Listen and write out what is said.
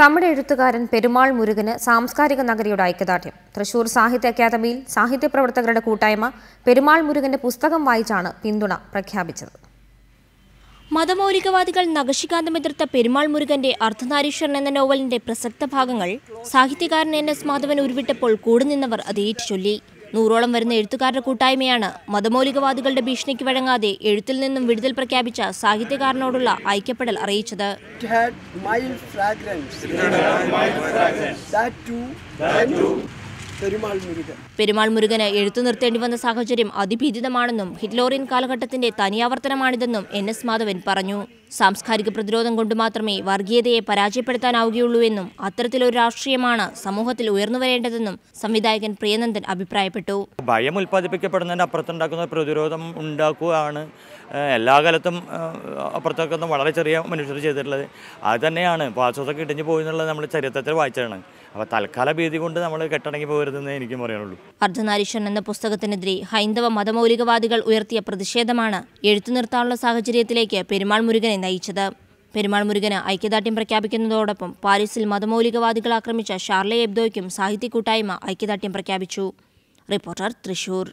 തമിഴ് എഴുത്തുകാരൻ പെരുമാൾ മുരുകന് സാംസ്കാരിക നഗരിയുടെ ഐക്യദാർഢ്യം. തൃശൂർ സാഹിത്യ അക്കാദമിയിൽ സാഹിത്യ പ്രവർത്തകരുടെ കൂട്ടായ്മ പെരുമാൾ മുരുകന്റെ പുസ്തകം വായിച്ചാണ് പിന്തുണ പ്രഖ്യാപിച്ചത്. മതമൗലികവാദികൾ നഖശികാന്തം എതിർത്ത പെരുമാൾ മുരുകന്റെ അർദ്ധനാരീശ്വരൻ എന്ന നോവലിന്റെ പ്രസക്ത ഭാഗങ്ങൾ സാഹിത്യകാരൻ എൻ എസ് മാധവൻ ഉരുവിട്ടപ്പോൾ കൂടുനിന്നവർ അത് ഏറ്റുചൊല്ലി നൂറോളം വരുന്ന എഴുത്തുകാരുടെ കൂട്ടായ്മയാണ് മതമൗലികവാദികളുടെ ഭീഷണിക്ക് വഴങ്ങാതെ എഴുത്തിൽ നിന്നും വിടുതൽ പ്രഖ്യാപിച്ച സാഹിത്യകാരനോടുള്ള ഐക്യപ്പെടൽ അറിയിച്ചത് That too. That too. Perumal മുരുകന് എഴുത്തു നിർത്തേണ്ടി വന്ന സാഹചര്യം അതിഭീതിതമാണെന്നും ഹിറ്റ്ലോറിയൻ കാലഘട്ടത്തിന്റെ തനിയാവർത്തനമാണിതെന്നും എൻ എസ് മാധവൻ പറഞ്ഞു. സാംസ്കാരിക പ്രതിരോധം കൊണ്ട് മാത്രമേ വർഗീയതയെ പരാജയപ്പെടുത്താനാവുകയുള്ളൂ എന്നും അത്തരത്തിലൊരു രാഷ്ട്രീയമാണ് സമൂഹത്തിൽ ഉയർന്നുവരേണ്ടതെന്നും സംവിധായകൻ പ്രിയനന്ദൻ അഭിപ്രായപ്പെട്ടു. ഭയം ഉൽപ്പാദിപ്പിക്കപ്പെടുന്നതിന് അപ്പുറത്തുണ്ടാക്കുന്ന പ്രതിരോധം ഉണ്ടാക്കുകയാണ് എല്ലാ കാലത്തും അപ്പുറത്തൊക്കെ ഒന്നും വളരെ ചെറിയ മനുഷ്യർ ചെയ്തിട്ടുള്ളത്. അത് തന്നെയാണ്. പാസ്വസൊക്കെ ഇടിഞ്ഞു പോയി എന്നുള്ളത് നമ്മൾ ചരിത്രത്തിൽ വായിച്ചതാണ്. അപ്പോൾ തൽക്കാല ഭീതി കൊണ്ട് നമ്മൾ കെട്ടടങ്ങി പോകരുതെന്ന് എനിക്ക് പറയാനുള്ളൂ. അർദ്ധനാരീശ്വരൻ എന്ന പുസ്തകത്തിനെതിരെ ഹൈന്ദവ മതമൗലികവാദികൾ ഉയർത്തിയ പ്രതിഷേധമാണ് എഴുത്തു നിർത്താനുള്ള സാഹചര്യത്തിലേക്ക് പെരുമാൾ മുരുകനെ നയിച്ചത്. പെരുമാൾ മുരുകന് ഐക്യദാർഢ്യം പ്രഖ്യാപിക്കുന്നതോടൊപ്പം പാരീസിൽ മതമൗലികവാദികൾ ആക്രമിച്ച ഷാർലെ എബ്ദോയ്ക്കും സാഹിത്യ കൂട്ടായ്മ ഐക്യദാർഢ്യം പ്രഖ്യാപിച്ചു. റിപ്പോർട്ടർ തൃശൂർ.